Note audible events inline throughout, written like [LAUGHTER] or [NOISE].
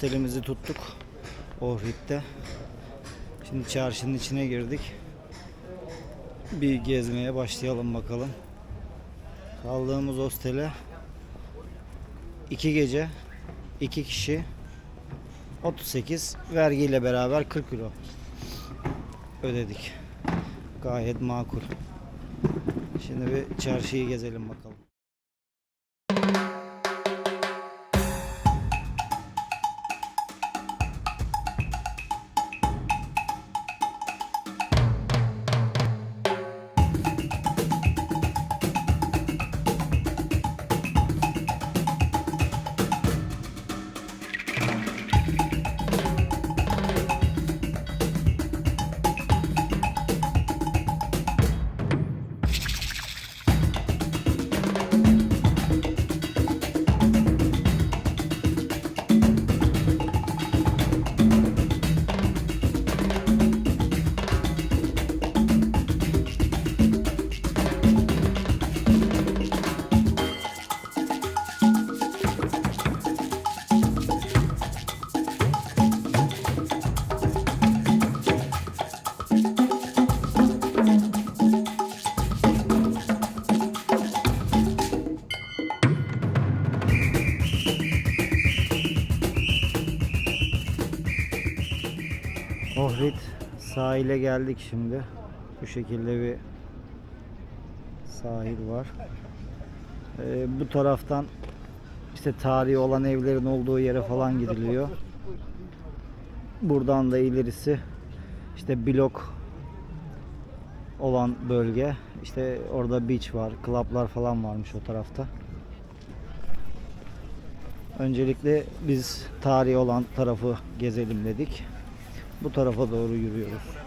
hostelimizi tuttuk. Ohrid'de. Şimdi çarşının içine girdik. Bir gezmeye başlayalım bakalım. Kaldığımız hostele iki gece iki kişi 38 vergiyle beraber 40 euro ödedik. Gayet makul. Şimdi bir çarşıyı gezelim bakalım. Sahile geldik şimdi. Bu şekilde bir sahil var. Ee, bu taraftan işte tarihi olan evlerin olduğu yere falan gidiliyor. Buradan da ilerisi işte blok olan bölge. İşte orada beach var, club'lar falan varmış o tarafta. Öncelikle biz tarihi olan tarafı gezelim dedik. Bu tarafa doğru yürüyoruz.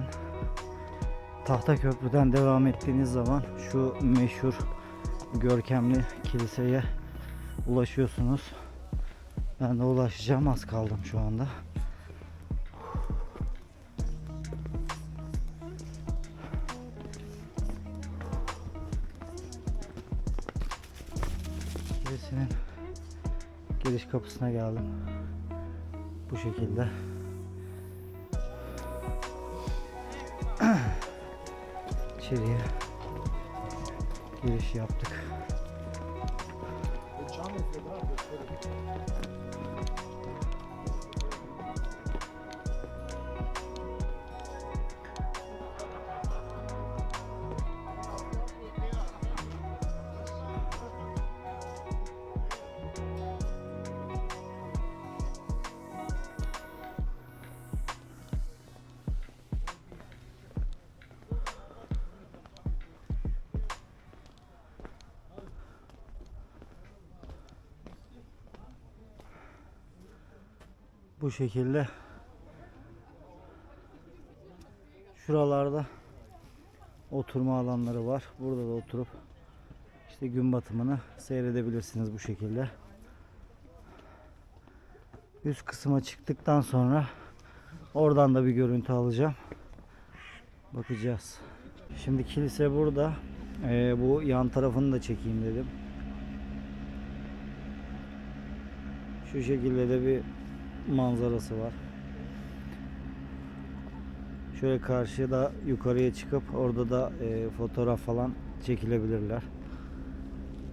Sahilden Tahta Köprü'den devam ettiğiniz zaman şu meşhur görkemli kiliseye ulaşıyorsunuz. Ben de ulaşacağım az kaldım şu anda. Kilisenin giriş kapısına geldim. Bu şekilde. İçeriye giriş yaptık. Bu şekilde şuralarda oturma alanları var. Burada da oturup işte gün batımını seyredebilirsiniz bu şekilde. Üst kısma çıktıktan sonra oradan da bir görüntü alacağım. Bakacağız. Şimdi kilise burada. Ee, bu yan tarafını da çekeyim dedim. Şu şekilde de bir manzarası var. Şöyle karşıda yukarıya çıkıp orada da e, fotoğraf falan çekilebilirler.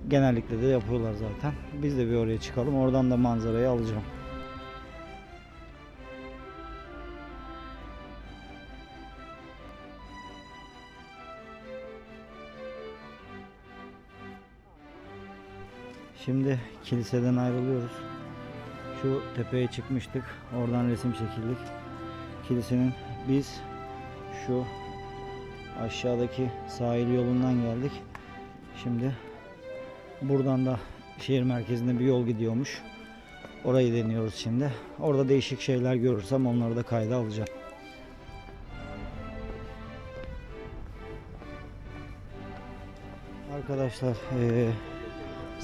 Genellikle de yapıyorlar zaten. Biz de bir oraya çıkalım. Oradan da manzarayı alacağım. Şimdi kiliseden ayrılıyoruz. Şu tepeye çıkmıştık. Oradan resim çekildik. Kilisenin biz şu aşağıdaki sahil yolundan geldik. Şimdi buradan da şehir merkezinde bir yol gidiyormuş. Orayı deniyoruz şimdi. Orada değişik şeyler görürsem onları da kayda alacağım. Arkadaşlar eee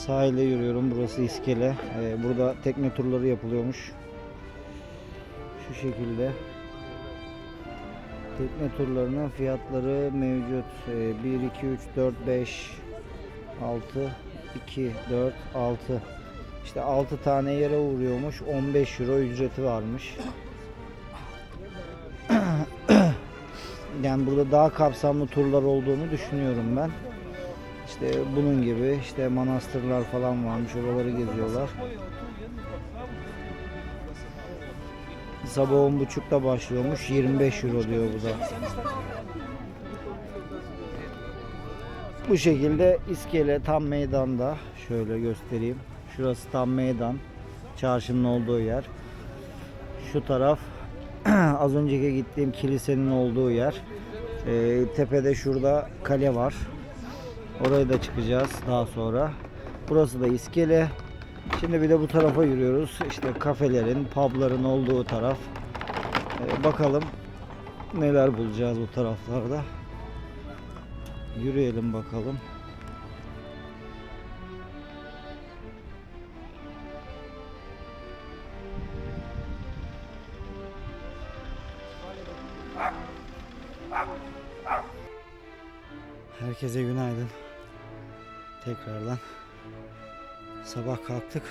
Sahilde yürüyorum. Burası iskele. Ee, burada tekne turları yapılıyormuş. Şu şekilde. Tekne turlarının fiyatları mevcut. Ee, 1, 2, 3, 4, 5, 6, 2, 4, 6. İşte 6 tane yere uğruyormuş. 15 euro ücreti varmış. [CLEARS THROAT] yani burada daha kapsamlı turlar olduğunu düşünüyorum ben. İşte bunun gibi işte manastırlar falan varmış. Oraları geziyorlar. Sabah 10.30'da başlıyormuş. 25 euro diyor bu da. Bu şekilde iskele tam meydanda. Şöyle göstereyim. Şurası tam meydan. Çarşının olduğu yer. Şu taraf [CLEARS THROAT] az önceki gittiğim kilisenin olduğu yer. Ee, tepede şurada kale var. Oraya da çıkacağız daha sonra. Burası da iskele. Şimdi bir de bu tarafa yürüyoruz. İşte kafelerin, pubların olduğu taraf. Ee, bakalım neler bulacağız bu taraflarda. Yürüyelim bakalım. Herkese günaydın. Tekrardan sabah kalktık.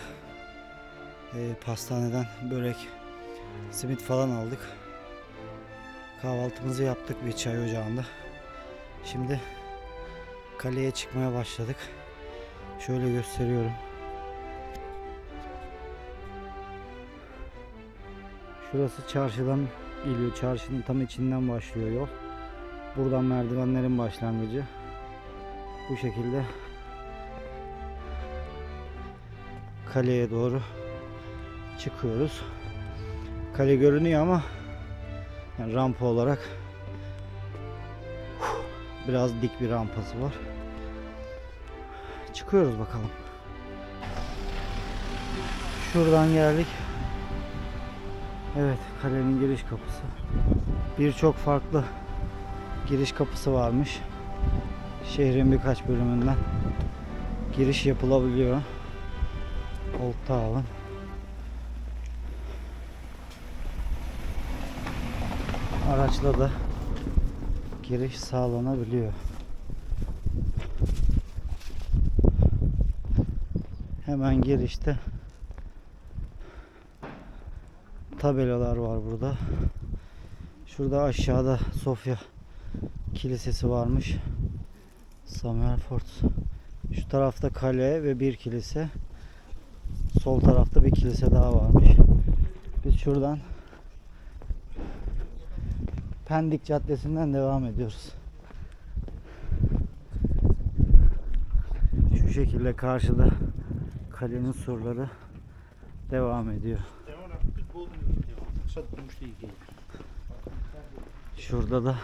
Ee, pastaneden börek, simit falan aldık. Kahvaltımızı yaptık bir çay ocağında. Şimdi kaleye çıkmaya başladık. Şöyle gösteriyorum. Şurası çarşıdan geliyor. Çarşının tam içinden başlıyor yol. Buradan merdivenlerin başlangıcı. Bu şekilde kaleye doğru çıkıyoruz. Kale görünüyor ama yani rampa olarak biraz dik bir rampası var. Çıkıyoruz bakalım. Şuradan geldik. Evet, kalenin giriş kapısı. Birçok farklı giriş kapısı varmış. Şehrin birkaç bölümünden giriş yapılabiliyor. Old Town. Araçla da giriş sağlanabiliyor. Hemen girişte tabelalar var burada. Şurada aşağıda Sofya Kilisesi varmış. Samuel Fort. Şu tarafta kale ve bir kilise. Sol tarafta bir kilise daha varmış. Biz şuradan Pendik Caddesi'nden devam ediyoruz. Şu şekilde karşıda kalenin surları devam ediyor. Şurada da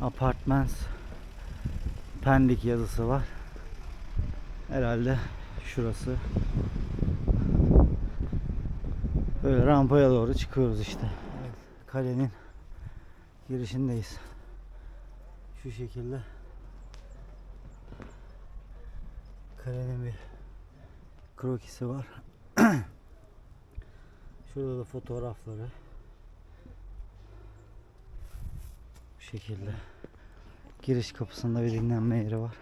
Apartments Pendik yazısı var. Herhalde şurası. Böyle rampaya doğru çıkıyoruz işte. Evet, kalenin girişindeyiz. Şu şekilde kalenin bir krokisi var. [CLEARS THROAT] Şurada da fotoğrafları. Bu şekilde. Giriş kapısında bir dinlenme yeri var.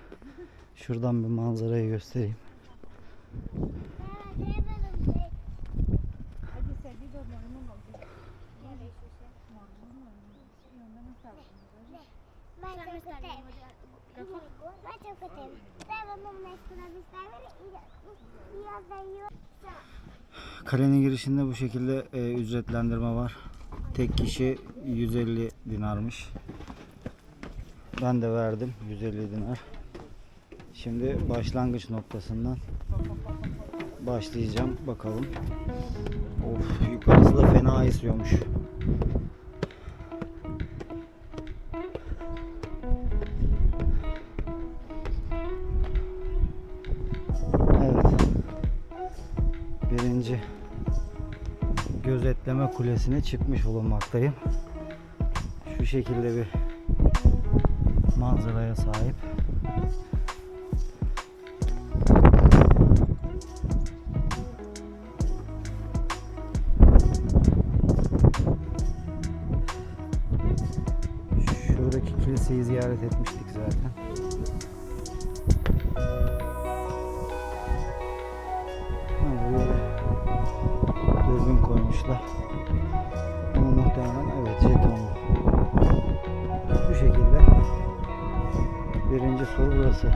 Şuradan bir manzarayı göstereyim. Kalenin girişinde bu şekilde e, ücretlendirme var. Tek kişi 150 dinarmış. Ben de verdim 150 dinar. Şimdi başlangıç noktasından başlayacağım. Bakalım. Of yukarısı da fena esiyormuş. Evet. Birinci gözetleme kulesine çıkmış bulunmaktayım. Şu şekilde bir manzaraya sahip. Ziyaret etmiştik zaten. Ha, buraya dürbün koymuşlar. Ama muhtemelen evet jetonlu. Bu şekilde birinci soru burası.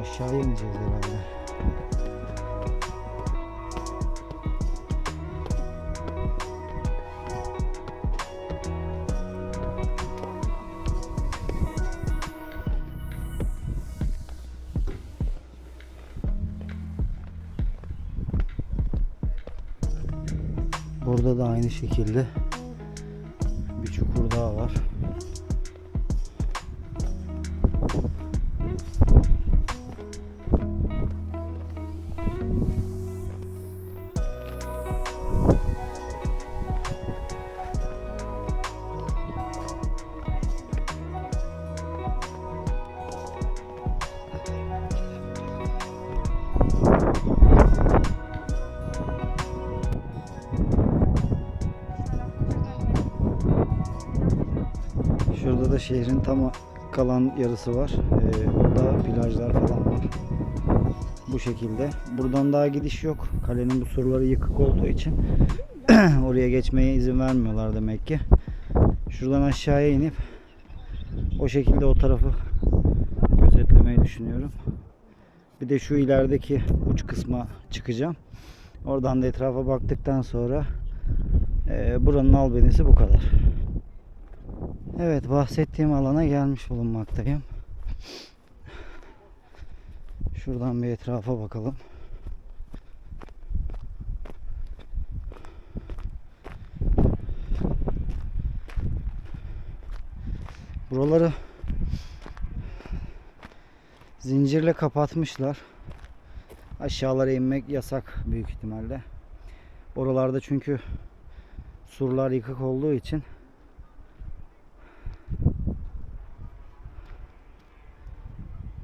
Aşağıya ineceğiz herhalde. Burada da aynı şekilde Şurada da şehrin tam kalan yarısı var. Ee, burada plajlar falan var. Bu şekilde. Buradan daha gidiş yok. Kalenin bu surları yıkık olduğu için [CLEARS THROAT] oraya geçmeye izin vermiyorlar demek ki. Şuradan aşağıya inip o şekilde o tarafı gözetlemeyi düşünüyorum. Bir de şu ilerideki uç kısma çıkacağım. Oradan da etrafa baktıktan sonra e, buranın albenisi bu kadar. Evet bahsettiğim alana gelmiş bulunmaktayım. Şuradan bir etrafa bakalım. Buraları zincirle kapatmışlar. Aşağılara inmek yasak büyük ihtimalle. Oralarda çünkü surlar yıkık olduğu için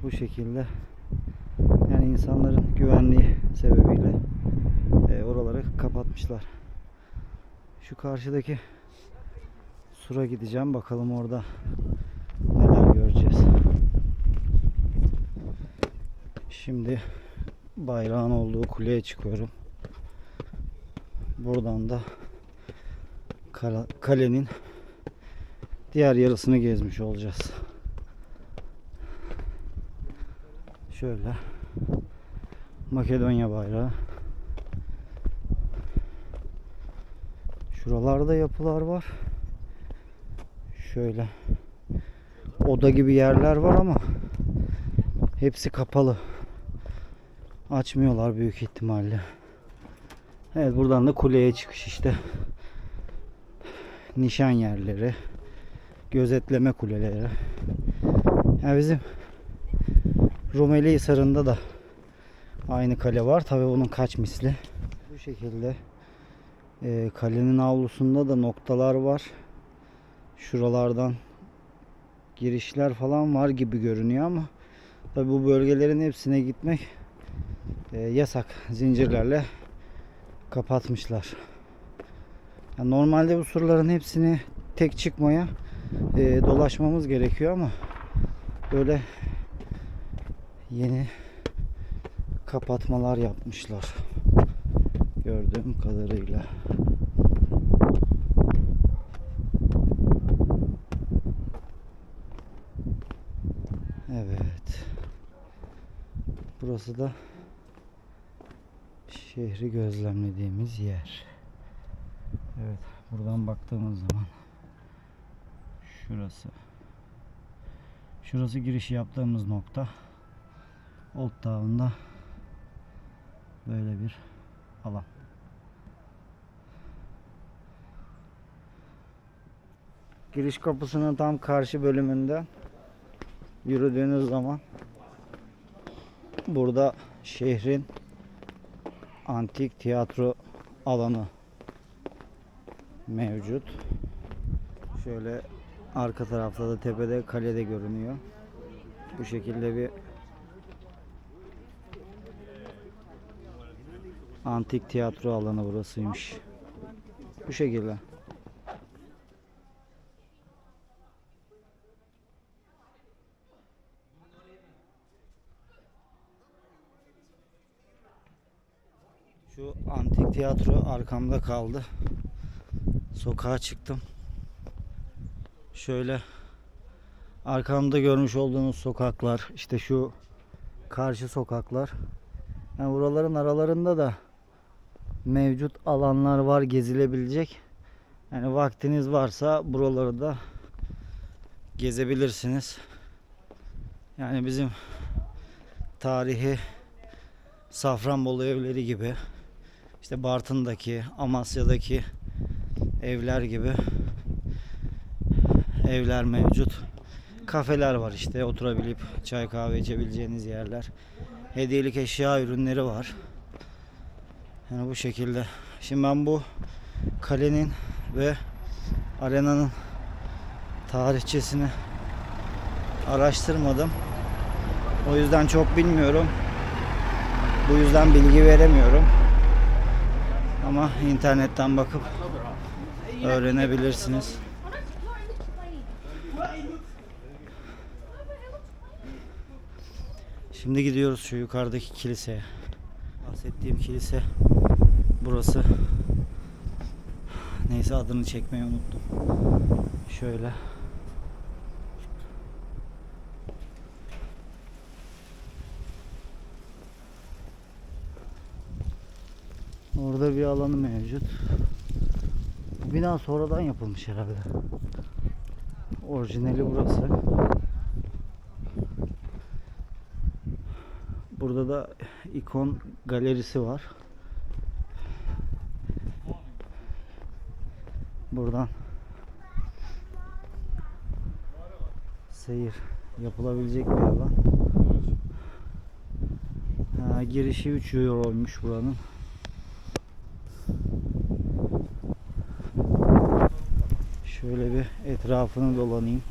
bu şekilde yani insanların güvenliği sebebiyle e, oraları kapatmışlar. Şu karşıdaki sura gideceğim bakalım orada neler göreceğiz. Şimdi bayrağın olduğu kuleye çıkıyorum. Buradan da kalenin diğer yarısını gezmiş olacağız. Şöyle Makedonya bayrağı. Şuralarda yapılar var. Şöyle oda gibi yerler var ama hepsi kapalı. Açmıyorlar büyük ihtimalle. Evet buradan da kuleye çıkış işte. Nişan yerleri, gözetleme kuleleri. Ya bizim Rumeli Hisarı'nda da aynı kale var. Tabi bunun kaç misli. Bu şekilde e, kalenin avlusunda da noktalar var. Şuralardan girişler falan var gibi görünüyor ama tabi bu bölgelerin hepsine gitmek e, yasak. Zincirlerle kapatmışlar. Yani normalde bu surların hepsini tek çıkmaya e, dolaşmamız gerekiyor ama böyle yeni kapatmalar yapmışlar. Gördüğüm kadarıyla. Evet. Burası da şehri gözlemlediğimiz yer. Evet, buradan baktığımız zaman şurası. Şurası giriş yaptığımız nokta. Old Town'da böyle bir alan. Giriş kapısının tam karşı bölümünde yürüdüğünüz zaman burada şehrin antik tiyatro alanı mevcut. Şöyle arka tarafta da tepede kalede görünüyor. Bu şekilde bir antik tiyatro alanı burasıymış. Bu şekilde. Şu antik tiyatro arkamda kaldı. Sokağa çıktım. Şöyle arkamda görmüş olduğunuz sokaklar, işte şu karşı sokaklar. Yani buraların aralarında da mevcut alanlar var gezilebilecek. Yani vaktiniz varsa buraları da gezebilirsiniz. Yani bizim tarihi Safranbolu evleri gibi işte Bartın'daki, Amasya'daki evler gibi evler mevcut. Kafeler var işte oturabilip çay kahve içebileceğiniz yerler. Hediyelik eşya ürünleri var. Yani bu şekilde. Şimdi ben bu kalenin ve arenanın tarihçesini araştırmadım. O yüzden çok bilmiyorum. Bu yüzden bilgi veremiyorum. Ama internetten bakıp öğrenebilirsiniz. Şimdi gidiyoruz şu yukarıdaki kiliseye. Bahsettiğim kilise burası. Neyse adını çekmeyi unuttum. Şöyle. Orada bir alanı mevcut. Bu bina sonradan yapılmış herhalde. Orijinali burası. Burada da ikon galerisi var. Buradan seyir yapılabilecek bir alan. Ha, girişi 3 euroymuş buranın. Şöyle bir etrafını dolanayım.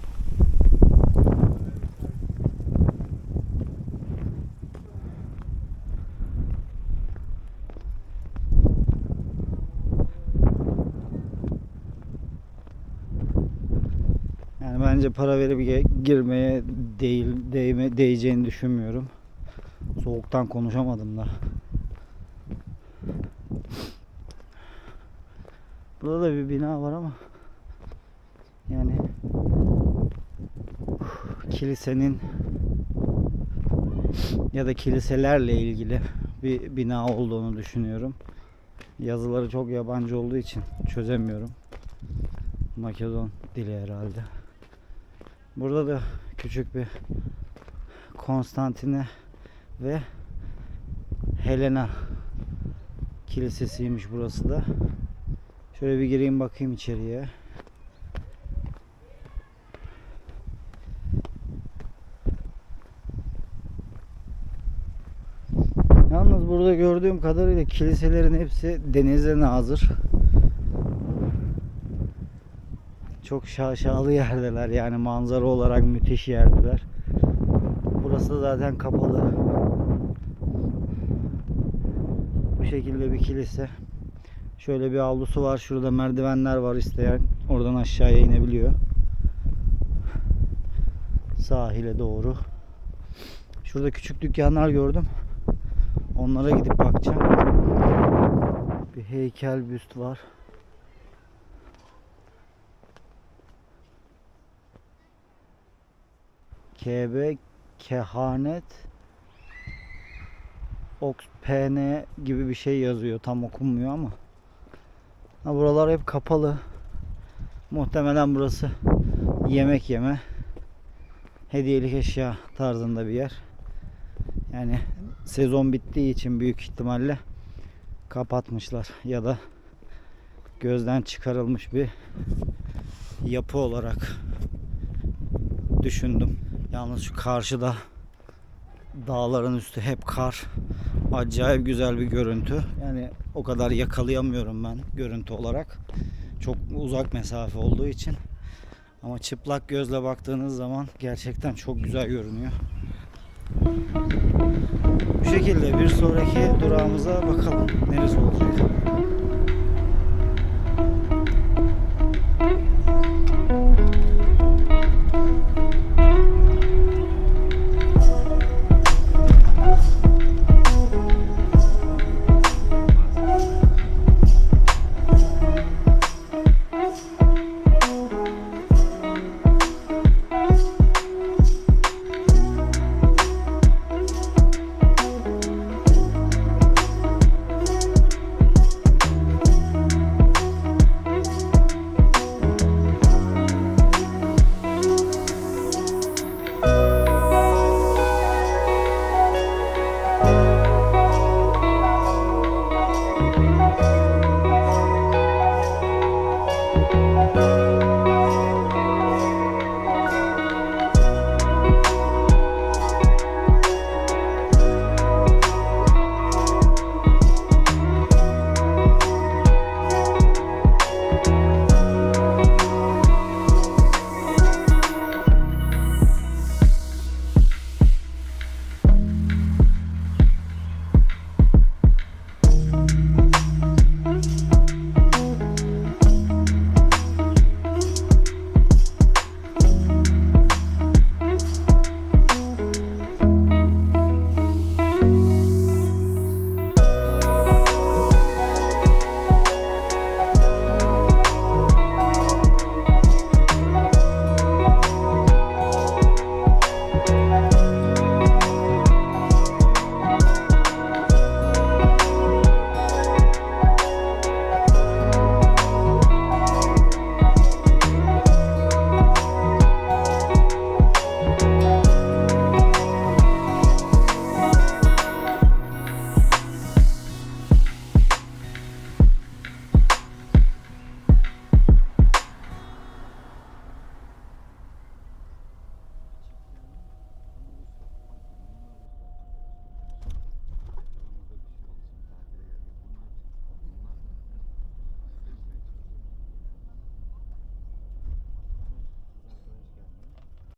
Yani bence para verip girmeye değil değme, değeceğini düşünmüyorum. Soğuktan konuşamadım da. Burada da bir bina var ama yani kilisenin ya da kiliselerle ilgili bir bina olduğunu düşünüyorum. Yazıları çok yabancı olduğu için çözemiyorum. Makedon dili herhalde. Burada da küçük bir Konstantine ve Helena kilisesiymiş burası da. Şöyle bir gireyim bakayım içeriye. Yalnız burada gördüğüm kadarıyla kiliselerin hepsi denize nazır. Çok şaşalı yerdeler yani manzara olarak müthiş yerdeler. Burası zaten kapalı. Bu şekilde bir kilise. Şöyle bir avlusu var. Şurada merdivenler var isteyen. Oradan aşağıya inebiliyor. Sahile doğru. Şurada küçük dükkanlar gördüm. Onlara gidip bakacağım. Bir heykel büst var. KB kehanet ok PN gibi bir şey yazıyor. Tam okunmuyor ama. Ha, buralar hep kapalı. Muhtemelen burası yemek yeme, hediyelik eşya tarzında bir yer. Yani sezon bittiği için büyük ihtimalle kapatmışlar ya da gözden çıkarılmış bir yapı olarak düşündüm. Yalnız şu karşıda dağların üstü hep kar. Acayip güzel bir görüntü. Yani o kadar yakalayamıyorum ben görüntü olarak. Çok uzak mesafe olduğu için. Ama çıplak gözle baktığınız zaman gerçekten çok güzel görünüyor. Bu şekilde bir sonraki durağımıza bakalım neresi olacak.